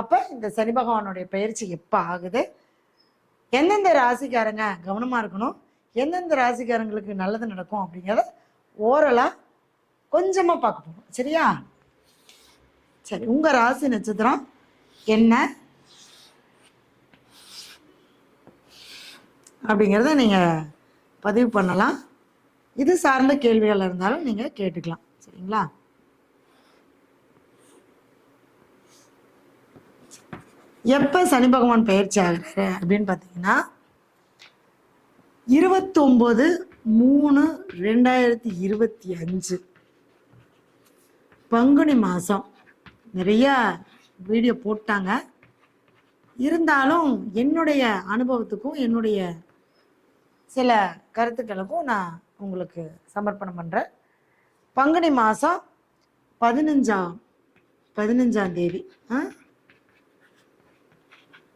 அப்போ இந்த சனி பகவானுடைய பயிற்சி எப்போ ஆகுது? எந்தெந்த ராசிக்காரங்க கவனமாக இருக்கணும்? எந்தெந்த ராசிக்காரங்களுக்கு நல்லது நடக்கும் அப்படிங்கிறத ஓரலாக கொஞ்சமாக பார்க்க போகணும் சரியா? சரி உங்கள் ராசி நட்சத்திரம் என்ன? அப்படிங்கிறத நீங்கள் பதிவு பண்ணலாம். இது சார்ந்த கேள்விகள் இருந்தாலும் நீங்கள் கேட்டுக்கலாம். சரிங்களா? எப்போ சனி பகவான் பயிற்சி ஆகிறாரு அப்படின்னு பார்த்தீங்கன்னா இருபத்தொம்போது மூணு ரெண்டாயிரத்தி இருபத்தி அஞ்சு. பங்குனி மாதம் நிறையா வீடியோ போட்டாங்க. இருந்தாலும் என்னுடைய அனுபவத்துக்கும் என்னுடைய சில கருத்துக்களுக்கும் நான் உங்களுக்கு சமர்ப்பணம் பண்ணுறேன் பங்குனி மாதம் பதினஞ்சாம் பதினஞ்சாம் தேதி. ஆ?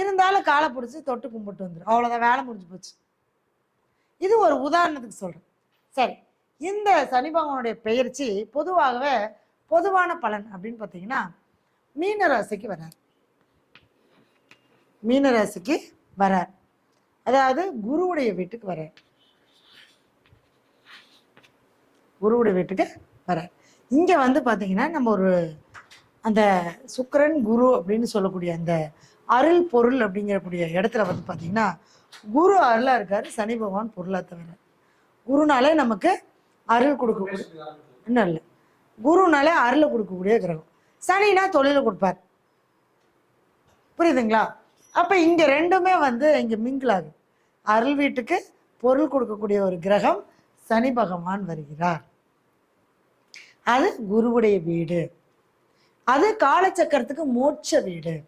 இருந்தாலும் காலை பிடிச்சி தொட்டு கும்பிட்டு வந்துடும் அவ்வளோதான் வேலை முடிஞ்சு போச்சு. இது ஒரு உதாரணத்துக்கு சொல்கிறேன் சரி இந்த சனி பகவானுடைய பெயர்ச்சி பொதுவாகவே பொதுவான பலன் அப்படின்னு பார்த்தீங்கன்னா மீன ராசிக்கு வரார். மீன ராசிக்கு வரார். அதாவது குருவுடைய வீட்டுக்கு வரார். குருவுடைய வீட்டுக்கு வரார். இங்கே வந்து பார்த்தீங்கன்னா நம்ம ஒரு அந்த சுக்கிரன் குரு அப்படின்னு சொல்லக்கூடிய அந்த அருள் பொருள் அப்படிங்கிறக்கூடிய இடத்துல வந்து பார்த்தீங்கன்னா குரு அருளாக இருக்காரு சனி பகவான் பொருளாக தவிர. குருனாலே நமக்கு அருள் கொடுக்கக்கூடிய இன்னும் இல்லை. குருனாலே அருளை கொடுக்கக்கூடிய கிரகம். சனினா தொழிலை கொடுப்பார். புரியுதுங்களா? அப்போ இங்கே ரெண்டுமே வந்து இங்கே மிங்கிள் ஆகுது. அருள் வீட்டுக்கு பொருள் கொடுக்கக்கூடிய ஒரு கிரகம் சனி பகவான் வருகிறார். அது குருவுடைய வீடு. அது காலச்சக்கரத்துக்கு மோட்ச வீடு.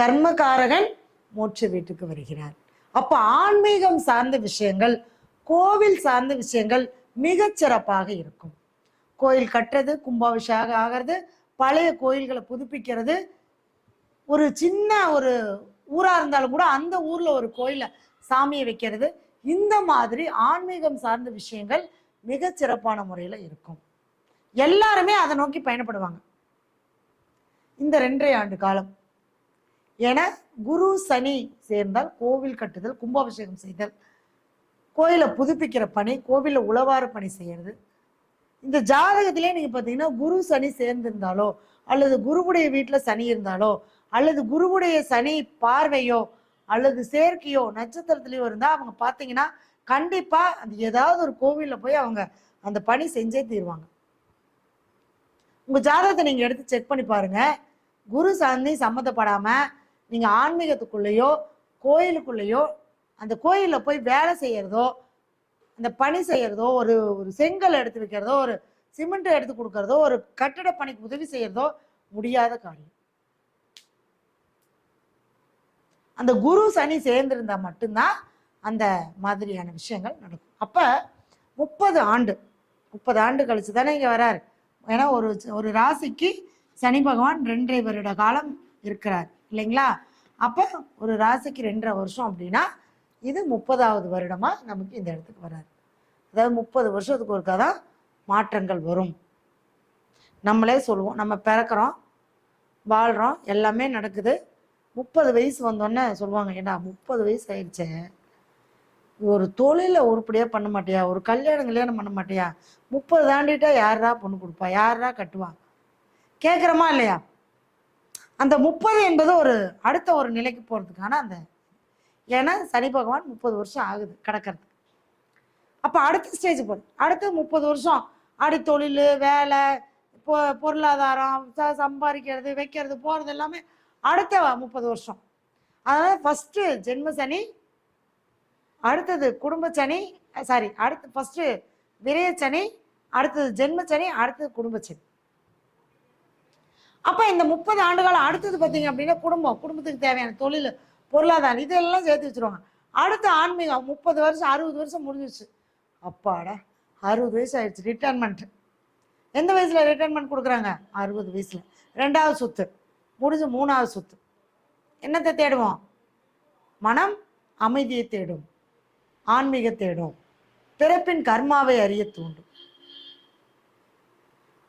கர்மகாரகன் மோட்ச வீட்டுக்கு வருகிறார் அப்ப ஆன்மீகம் சார்ந்த விஷயங்கள் கோவில் சார்ந்த விஷயங்கள் மிக சிறப்பாக இருக்கும். கோயில் கட்டுறது கும்பாபிஷேகம் ஆகிறது பழைய கோயில்களை புதுப்பிக்கிறது. ஒரு சின்ன ஒரு ஊரா இருந்தாலும் கூட அந்த ஊர்ல ஒரு கோயில சாமியை வைக்கிறது. இந்த மாதிரி ஆன்மீகம் சார்ந்த விஷயங்கள் மிக சிறப்பான முறையில இருக்கும். எல்லாருமே அதை நோக்கி பயணப்படுவாங்க. இந்த ரெண்டரை ஆண்டு காலம். என குரு சனி சேர்ந்தால் கோவில் கட்டுதல் கும்பாபிஷேகம் செய்தல் கோயிலை புதுப்பிக்கிற பணி கோவிலில் உழவார பணி செய்யறது. இந்த ஜாதகத்திலே நீங்கள் பார்த்தீங்கன்னா குரு சனி சேர்ந்திருந்தாலோ அல்லது குருவுடைய வீட்டில் சனி இருந்தாலோ அல்லது குருவுடைய சனி பார்வையோ அல்லது சேர்க்கையோ நட்சத்திரத்துலையோ இருந்தால் அவங்க பார்த்தீங்கன்னா கண்டிப்பாக அந்த ஏதாவது ஒரு கோவிலில் போய் அவங்க அந்த பணி செஞ்சே தீருவாங்க. உங்கள் ஜாதகத்தை நீங்கள் எடுத்து செக் பண்ணி பாருங்க. குரு சனி சம்மந்தப்படாமல் நீங்கள் ஆன்மீகத்துக்குள்ளேயோ கோயிலுக்குள்ளேயோ அந்த கோயிலில் போய் வேலை செய்யறதோ அந்த பணி செய்யறதோ ஒரு ஒரு செங்கல் எடுத்து வைக்கிறதோ ஒரு சிமெண்ட் எடுத்து கொடுக்கறதோ ஒரு கட்டிட பணிக்கு உதவி செய்யறதோ முடியாத காரியம். அந்த குரு சனி சேர்ந்திருந்தா மட்டும்தான் அந்த மாதிரியான விஷயங்கள் நடக்கும். அப்ப முப்பது ஆண்டு முப்பது ஆண்டு கழிச்சு தானே இங்க வராரு. ஏன்னா ஒரு ஒரு ராசிக்கு சனி பகவான் ரெண்டரை வருட காலம் இருக்கிறார். இல்லைங்களா? அப்போ ஒரு ராசிக்கு ரெண்டரை வருஷம் அப்படின்னா இது முப்பதாவது வருடமாக நமக்கு இந்த இடத்துக்கு வராது. அதாவது முப்பது வருஷத்துக்கு ஒருக்கா தான் மாற்றங்கள் வரும். நம்மளே சொல்லுவோம் நம்ம பிறக்கிறோம் வாழ்கிறோம் எல்லாமே நடக்குது. முப்பது வயசு வந்தோடனே சொல்லுவாங்க ஏன்னா முப்பது வயசு ஆயிடுச்சே? ஒரு தொழிலை உருப்படியாக பண்ண மாட்டியா? ஒரு கல்யாணம் கல்யாணம் பண்ண மாட்டியா? முப்பது தாண்டிட்டா யாரா பொண்ணு கொடுப்பா? யாரா கட்டுவா? கேட்குறமா இல்லையா? அந்த முப்பது என்பது ஒரு அடுத்த ஒரு நிலைக்கு போகிறதுக்கான அந்த ஏன்னா சனி பகவான் முப்பது வருஷம் ஆகுது கிடக்கிறதுக்கு. அப்போ அடுத்த ஸ்டேஜ் போகுது அடுத்து முப்பது வருஷம். அடி தொழில் வேலை பொ பொருளாதாரம் ச சம்பாதிக்கிறது வைக்கிறது போகிறது எல்லாமே அடுத்த முப்பது வருஷம். அதனால் ஃபஸ்ட்டு ஜென்ம சனி அடுத்தது குடும்ப சனி சாரி அடுத்து ஃபஸ்ட்டு விரய சனி அடுத்தது ஜென்ம சனி அடுத்தது குடும்ப சனி. அப்போ இந்த முப்பது ஆண்டுகாலம் அடுத்தது பார்த்தீங்க அப்படின்னா குடும்பம் குடும்பத்துக்கு தேவையான தொழில் பொருளாதாரம் இதெல்லாம் சேர்த்து வச்சிருவாங்க. அடுத்த ஆன்மீகம் முப்பது வருஷம் அறுபது வருஷம் முடிஞ்சிச்சு அப்பாடா அறுபது வயசு ஆயிடுச்சு ரிட்டைர்மெண்ட் எந்த வயசில் ரிட்டைர்மெண்ட் கொடுக்குறாங்க? அறுபது வயசில். ரெண்டாவது சொத்து முடிஞ்சு மூணாவது சொத்து. என்னத்தை தேடுவோம்? மனம் அமைதியை தேடும் ஆன்மீக தேடும் பிறப்பின் கர்மாவை அறிய தூண்டும்.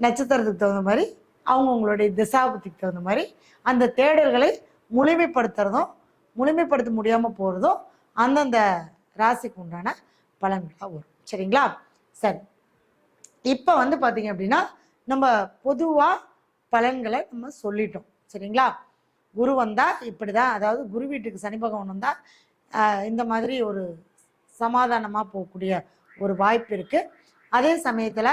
நட்சத்திரத்துக்கு தகுந்த மாதிரி அவங்கவுங்களுடைய திசாபுத்திக்கு தகுந்த மாதிரி அந்த தேடல்களை முழுமைப்படுத்துறதும் முழுமைப்படுத்த முடியாமல் போகிறதும் அந்தந்த ராசிக்கு உண்டான பலன்களாக வரும். சரிங்களா? சரி. இப்போ வந்து பார்த்தீங்க அப்படின்னா நம்ம பொதுவாக பலன்களை நம்ம சொல்லிட்டோம். சரிங்களா? குரு வந்தால் இப்படி தான் அதாவது குரு வீட்டுக்கு சனி பகவான் வந்தால் இந்த மாதிரி ஒரு சமாதானமாக போகக்கூடிய ஒரு வாய்ப்பு இருக்குது அதே சமயத்தில்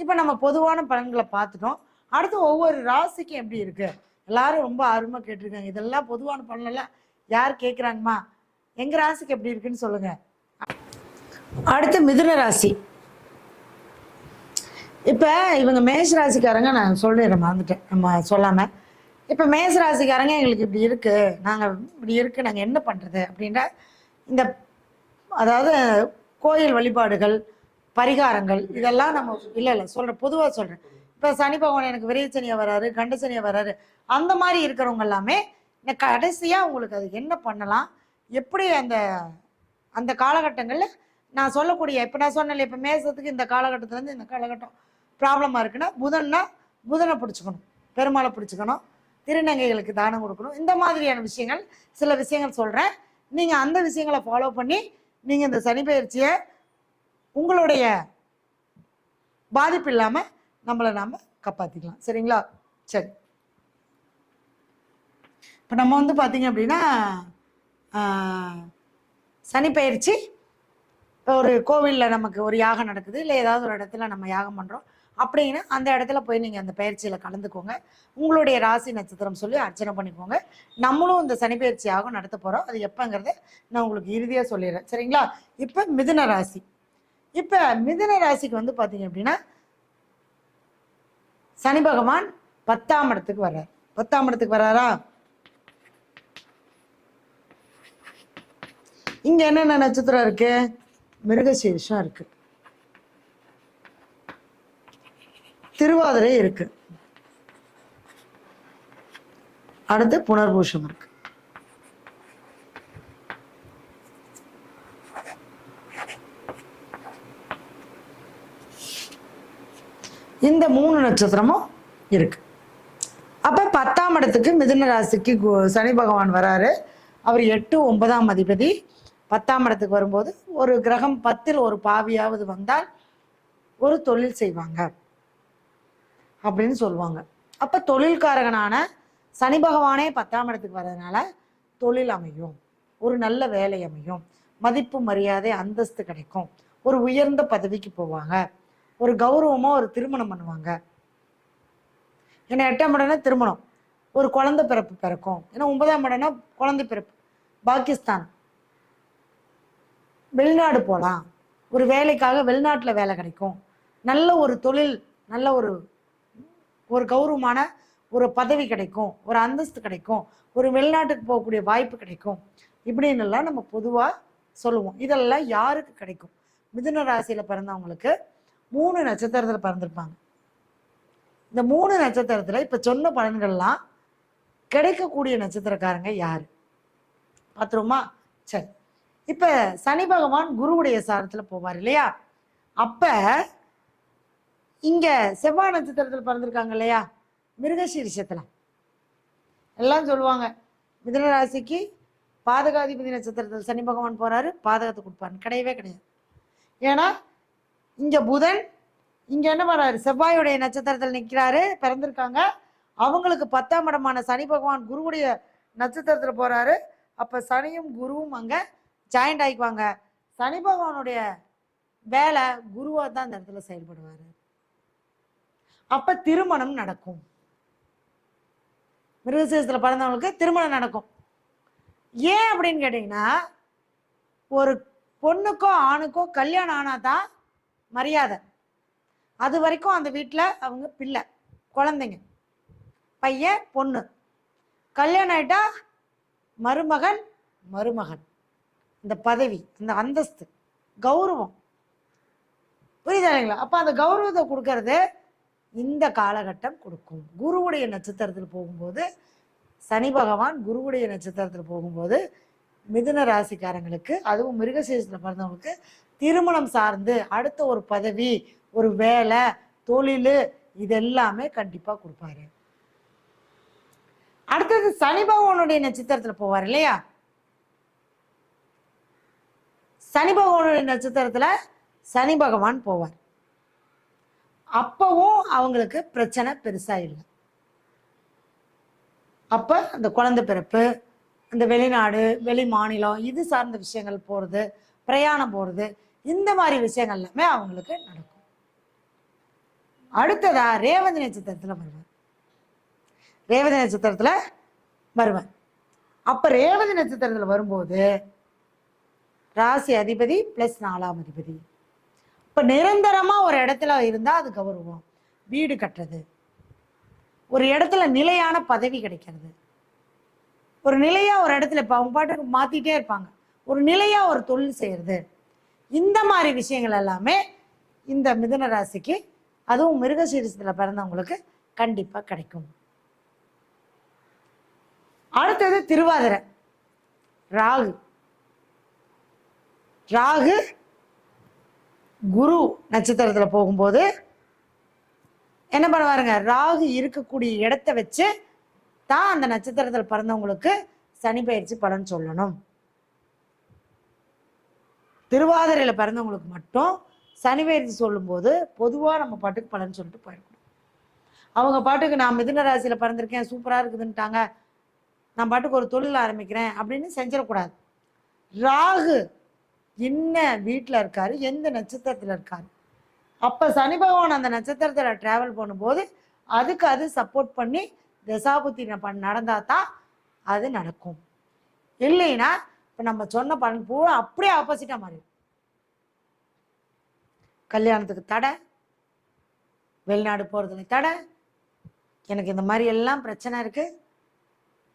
இப்போ நம்ம பொதுவான பலன்களை பார்த்துட்டோம். அடுத்து ஒவ்வொரு ராசிக்கும் எப்படி இருக்கு? எல்லாரும் ரொம்ப ஆர்வமாக கேட்டிருக்காங்க. இதெல்லாம் பொதுவான பலனெல்லாம் யார் கேட்குறாங்கம்மா எங்கள் ராசிக்கு எப்படி இருக்குன்னு சொல்லுங்க. அடுத்து மிதுன ராசி. இப்போ இவங்க மேஷ ராசிக்காரங்க நான் சொல்லிடுறேன் மறந்துட்டேன். நம்ம சொல்லாமல் இப்போ மேஷ ராசிக்காரங்க எங்களுக்கு இப்படி இருக்குது நாங்கள் இப்படி இருக்குது நாங்கள் என்ன பண்ணுறது அப்படின்ற இந்த அதாவது கோயில் வழிபாடுகள் பரிகாரங்கள் இதெல்லாம் நம்ம இல்லை இல்லை சொல்கிறேன் பொதுவாக சொல்கிறேன் இப்போ சனி பகவான் எனக்கு விரைச்சனியாக வராரு கண்டசனியாக வராரு அந்த மாதிரி இருக்கிறவங்க எல்லாமே கடைசியாக உங்களுக்கு அது என்ன பண்ணலாம் எப்படி அந்த அந்த காலகட்டங்களில் நான் சொல்லக்கூடிய இப்போ நான் சொன்னேன் இப்போ மேசத்துக்கு இந்த காலகட்டத்துலேருந்து இந்த காலகட்டம் ப்ராப்ளமாக இருக்குன்னா புதன்னா புதனை பிடிச்சிக்கணும் பெருமாளை பிடிச்சிக்கணும் திருநங்கைகளுக்கு தானம் கொடுக்கணும் இந்த மாதிரியான விஷயங்கள் சில விஷயங்கள் சொல்கிறேன் நீங்கள் அந்த விஷயங்களை ஃபாலோ பண்ணி நீங்கள் இந்த சனி பயிற்சியை உங்களுடைய பாதிப்பு இல்லாமல் நம்மளை நாம் காப்பாற்றிக்கலாம் சரிங்களா? சரி. இப்போ நம்ம வந்து பார்த்தீங்க அப்படின்னா சனி பயிற்சி இப்போ ஒரு கோவிலில் நமக்கு ஒரு யாகம் நடக்குது இல்லை ஏதாவது ஒரு இடத்துல நம்ம யாகம் பண்ணுறோம் அப்படின்னு அந்த இடத்துல போய் நீங்கள் அந்த பயிற்சியில் கலந்துக்கோங்க. உங்களுடைய ராசி நட்சத்திரம் சொல்லி அர்ச்சனை பண்ணிக்கோங்க. நம்மளும் இந்த சனிப்பயிற்சி யாகம் நடத்த போகிறோம் அது எப்போங்கிறத நான் உங்களுக்கு இறுதியாக சொல்லிடுறேன். சரிங்களா? இப்போ மிதுன ராசி. இப்போ மிதுன ராசிக்கு வந்து பார்த்தீங்க அப்படின்னா சனி பகவான் பத்தாம் இடத்துக்கு வர்றார். பத்தாம் இடத்துக்கு வர்றாரா? இங்க என்னென்ன நட்சத்திரம் இருக்கு? மிருகசீரிஷம் இருக்கு. திருவாதிரை இருக்கு. அடுத்து புனர்பூஷம் இருக்கு. இந்த மூணு நட்சத்திரமும் இருக்கு. அப்ப பத்தாம் இடத்துக்கு மிதுன ராசிக்கு கு- சனி பகவான் வராரு. அவர் எட்டு ஒன்பதாம் அதிபதி. பத்தாம் இடத்துக்கு வரும்போது ஒரு கிரகம் பத்தில் ஒரு பாவியாவது வந்தால் ஒரு தொழில் செய்வாங்க அப்படின்னு சொல்லுவாங்க. அப்ப தொழில்காரகனான சனி பகவானே பத்தாம் இடத்துக்கு வர்றதுனால தொழில் அமையும். ஒரு நல்ல வேலை அமையும். மதிப்பு மரியாதை அந்தஸ்து கிடைக்கும். ஒரு உயர்ந்த பதவிக்கு போவாங்க. ஒரு கௌரவமா ஒரு திருமணம் பண்ணுவாங்க. ஏன்னா எட்டாம் இடம்னா திருமணம். ஒரு குழந்தை பிறப்பு பிறக்கும். ஏன்னா ஒன்பதாம் இடம்னா குழந்தை பிறப்பு. பாகிஸ்தான். வெளிநாடு போகலாம் ஒரு வேலைக்காக வெளிநாட்டில் வேலை கிடைக்கும். நல்ல ஒரு தொழில் நல்ல ஒரு ஒரு கௌரவமான ஒரு பதவி கிடைக்கும். ஒரு அந்தஸ்து கிடைக்கும். ஒரு வெளிநாட்டுக்கு போகக்கூடிய வாய்ப்பு கிடைக்கும். இப்படின்னு எல்லாம் நம்ம பொதுவாக சொல்லுவோம். இதெல்லாம் யாருக்கு கிடைக்கும்? மிதுன ராசியில் பிறந்தவங்களுக்கு மூணு நட்சத்திரத்தில் பிறந்திருப்பாங்க. இந்த மூணு நட்சத்திரத்தில் இப்போ சொன்ன பலன்கள்லாம் கிடைக்கக்கூடிய நட்சத்திரக்காரங்க யார்? பார்த்துருமா சரி. இப்போ சனி பகவான் குருவுடைய சாரத்தில் போவார் இல்லையா? அப்போ இங்கே செவ்வாய் நட்சத்திரத்தில் பிறந்திருக்காங்க இல்லையா? மிருகசீரிஷத்தில் எல்லாம் சொல்லுவாங்க மிதுன ராசிக்கு பாதகாதிபதி நட்சத்திரத்தில் சனி பகவான் போகிறாரு பாதகத்தை கொடுப்பாருன்னு கிடையவே கிடையாது. ஏன்னா இங்க புதன் இங்க என்ன பண்றாரு? செவ்வாயுடைய நட்சத்திரத்தில் நிற்கிறாரு பிறந்திருக்காங்க. அவங்களுக்கு பத்தாம் இடமான சனி பகவான் குருவுடைய நட்சத்திரத்தில் போறாரு. அப்ப சனியும் குருவும் அங்க ஜாயிண்ட் ஆகிக்குவாங்க சனி பகவானுடைய வேலை குருவா தான் அந்த இடத்துல செயல்படுவாரு. அப்ப திருமணம் நடக்கும். மிருகசீரத்துல பிறந்தவங்களுக்கு திருமணம் நடக்கும். ஏன் அப்படின்னு கேட்டீங்கன்னா ஒரு பொண்ணுக்கோ ஆணுக்கோ கல்யாணம் ஆனாதான் மரியாதை. அது வரைக்கும் அந்த வீட்டில் அவங்க பிள்ளை குழந்தைங்க பையன் பொண்ணு. கல்யாணம் ஆயிட்டா மருமகன் மருமகன். இந்த பதவி இந்த அந்தஸ்து கௌரவம். புரியுதா இல்லைங்களா? அப்போ அந்த கௌரவத்தை கொடுக்கறது இந்த காலகட்டம் கொடுக்கும். குருவுடைய நட்சத்திரத்தில் போகும்போது சனி பகவான் குருவுடைய நட்சத்திரத்தில் போகும்போது மிதுன ராசிக்காரங்களுக்கு அதுவும் மிருகசீரத்தில் பிறந்தவங்களுக்கு திருமணம் சார்ந்து அடுத்த ஒரு பதவி ஒரு வேலை தொழில் இது எல்லாமே கண்டிப்பாக கொடுப்பாரு. அடுத்தது சனி பகவானுடைய நட்சத்திரத்தில் போவார் இல்லையா? சனி பகவானுடைய நட்சத்திரத்துல சனி பகவான் போவார். அப்பவும் அவங்களுக்கு பிரச்சனை பெருசா இல்லை. அப்ப அந்த குழந்தை பிறப்பு இந்த வெளிநாடு வெளி மாநிலம் இது சார்ந்த விஷயங்கள் போறது பிரயாணம் போகிறது இந்த மாதிரி விஷயங்கள் எல்லாமே அவங்களுக்கு நடக்கும். அடுத்ததா ரேவதி நட்சத்திரத்தில் வருவார். ரேவதி நட்சத்திரத்தில் வருவார். அப்போ ரேவதி நட்சத்திரத்தில் வரும்போது ராசி அதிபதி ப்ளஸ் நாலாம் அதிபதி. இப்போ நிரந்தரமாக ஒரு இடத்துல இருந்தால் அது கௌரவம். வீடு கட்டுறது. ஒரு இடத்துல நிலையான பதவி கிடைக்கிறது. ஒரு நிலையாக ஒரு இடத்துல இப்போ அவங்க பாட்டுக்கு மாற்றிட்டே இருப்பாங்க. ஒரு நிலையா ஒரு தொழில் செய்யறது. இந்த மாதிரி விஷயங்கள் எல்லாமே இந்த மிதுன ராசிக்கு அதுவும் மிருகசீரிசத்தில் பிறந்தவங்களுக்கு கண்டிப்பா கிடைக்கும். அடுத்தது திருவாதிரை. ராகு. ராகு குரு நட்சத்திரத்துல போகும்போது என்ன பண்ணுவாருங்க? ராகு இருக்கக்கூடிய இடத்த வச்சு தான் அந்த நட்சத்திரத்தில் பிறந்தவங்களுக்கு சனி பயிற்சி பலன் சொல்லணும். திருவாதிரையில் பிறந்தவங்களுக்கு மட்டும் சனி பயிற்சி சொல்லும்போது பொதுவாக நம்ம பாட்டுக்கு பலன் சொல்லிட்டு போயிருக்கணும் அவங்க பாட்டுக்கு நான் மிதுன ராசியில் பிறந்திருக்கேன் சூப்பராக இருக்குதுன்ட்டாங்க நான் பாட்டுக்கு ஒரு தொழில் ஆரம்பிக்கிறேன் அப்படின்னு செஞ்சிடக்கூடாது. ராகு என்ன வீட்டில் இருக்காரு எந்த நட்சத்திரத்தில் இருக்காரு? அப்போ சனி பகவான் அந்த நட்சத்திரத்தில் ட்ராவல் பண்ணும்போது அதுக்கு அது சப்போர்ட் பண்ணி தசாபுத்தி பண்ண நடந்தால் தான் அது நடக்கும். இல்லைன்னா இப்போ நம்ம சொன்ன பலன் பூரா அப்படியே ஆப்போசிட்டாக மாறி கல்யாணத்துக்கு தடை. வெளிநாடு போகிறதுல தடை. எனக்கு இந்த மாதிரி எல்லாம் பிரச்சனை இருக்குது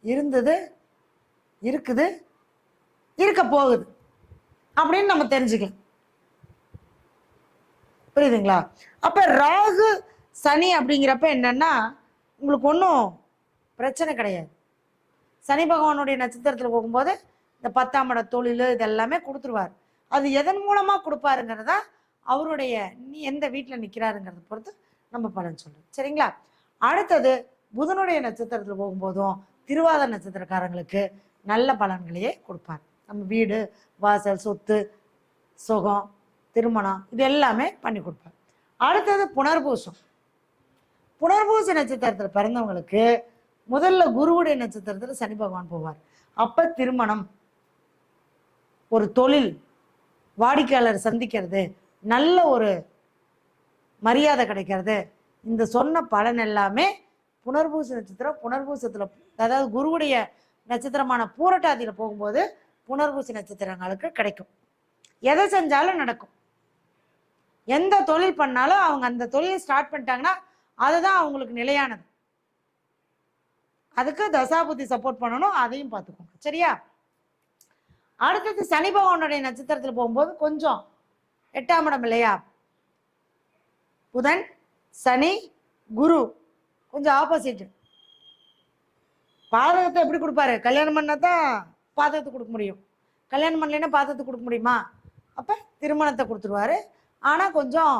இருந்தது. இருக்குது. இருக்க போகுது. அப்படின்னு நம்ம தெரிஞ்சுக்கலாம். புரியுதுங்களா? அப்போ ராகு சனி அப்படிங்கிறப்ப என்னன்னா உங்களுக்கு ஒன்றும் பிரச்சனை கிடையாது. சனி பகவானுடைய நட்சத்திரத்தில் போகும்போது இந்த பத்தாம் இட தொழில் இதெல்லாமே கொடுத்துருவார். அது எதன் மூலமாக கொடுப்பாருங்கிறதா அவருடைய நீ எந்த வீட்டில் நிற்கிறாருங்கிறத பொறுத்து நம்ம பலன் சொல்கிறோம் சரிங்களா? அடுத்தது புதனுடைய நட்சத்திரத்தில் போகும்போதும் திருவாத நட்சத்திரக்காரங்களுக்கு நல்ல பலன்களையே கொடுப்பார். நம்ம வீடு வாசல் சொத்து சுகம் திருமணம் இது எல்லாமே பண்ணி கொடுப்பார். அடுத்தது புனர்பூசம். புனர்பூச நட்சத்திரத்தில் பிறந்தவங்களுக்கு முதல்ல குருவுடைய நட்சத்திரத்தில் சனி பகவான் போவார். அப்போ திருமணம் ஒரு தொழில் வாடிக்கையாளர் சந்திக்கிறது நல்ல ஒரு மரியாதை கிடைக்கிறது. இந்த சொன்ன பலன் எல்லாமே புனர்பூச நட்சத்திரம் புனர்பூசத்தில் அதாவது குருவுடைய நட்சத்திரமான பூரட்டாதியில் போகும்போது புனர்பூசி நட்சத்திரங்களுக்கு கிடைக்கும். எதை செஞ்சாலும் நடக்கும். எந்த தொழில் பண்ணாலும் அவங்க அந்த தொழிலை ஸ்டார்ட் பண்ணிட்டாங்கன்னா அதுதான் அவங்களுக்கு நிலையானது. அதுக்கு தசாபுத்தி சப்போர்ட் பண்ணணும் அதையும் பார்த்துக்கோங்க. சரியா? அடுத்தது சனி பகவானுடைய நட்சத்திரத்தில் போகும்போது கொஞ்சம் எட்டாம் இடம் இல்லையா? புதன் சனி குரு. கொஞ்சம் ஆப்போசிட் பாதகத்தை எப்படி கொடுப்பாரு? கல்யாணம் பண்ணால் தான் பாதகத்தை கொடுக்க முடியும். கல்யாணம் பண்ணலைன்னா பாதகத்தை கொடுக்க முடியுமா? அப்போ திருமணத்தை கொடுத்துருவாரு. ஆனால் கொஞ்சம்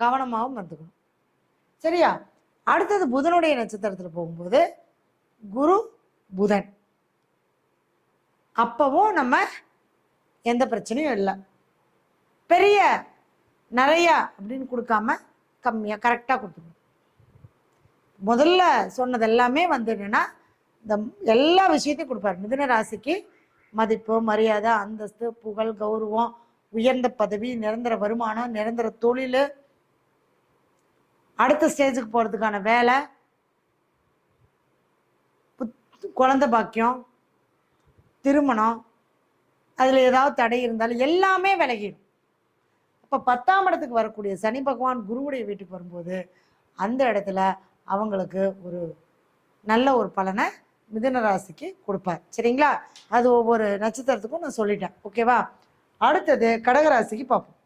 கவனமாகவும் இருந்துக்கணும் சரியா? அடுத்தது புதனுடைய நட்சத்திரத்தில் போகும்போது குரு புதன். அப்பவும் நம்ம எந்த பிரச்சனையும் இல்லை. பெரிய நிறையா அப்படின்னு கொடுக்காம கம்மியாக கரெக்டாக கொடுத்துக்கணும். முதல்ல சொன்னது எல்லாமே வந்து என்னென்னா இந்த எல்லா விஷயத்தையும் கொடுப்பாரு. மிதுன ராசிக்கு மதிப்பு மரியாதை அந்தஸ்து புகழ் கௌரவம் உயர்ந்த பதவி நிரந்தர வருமானம் நிரந்தர தொழில். அடுத்த ஸ்டேஜுக்கு போகிறதுக்கான வேலை புத்- குழந்தை பாக்கியம் திருமணம் அதில் ஏதாவது தடை இருந்தாலும் எல்லாமே விலகிடும். இப்போ பத்தாம் இடத்துக்கு வரக்கூடிய சனி பகவான் குருவுடைய வீட்டுக்கு வரும்போது அந்த இடத்துல அவங்களுக்கு ஒரு நல்ல ஒரு பலனை மிதுன ராசிக்கு கொடுப்பார். சரிங்களா? அது ஒவ்வொரு நட்சத்திரத்துக்கும் நான் சொல்லிட்டேன். ஓகேவா? அடுத்தது கடகராசிக்கு பார்ப்போம்.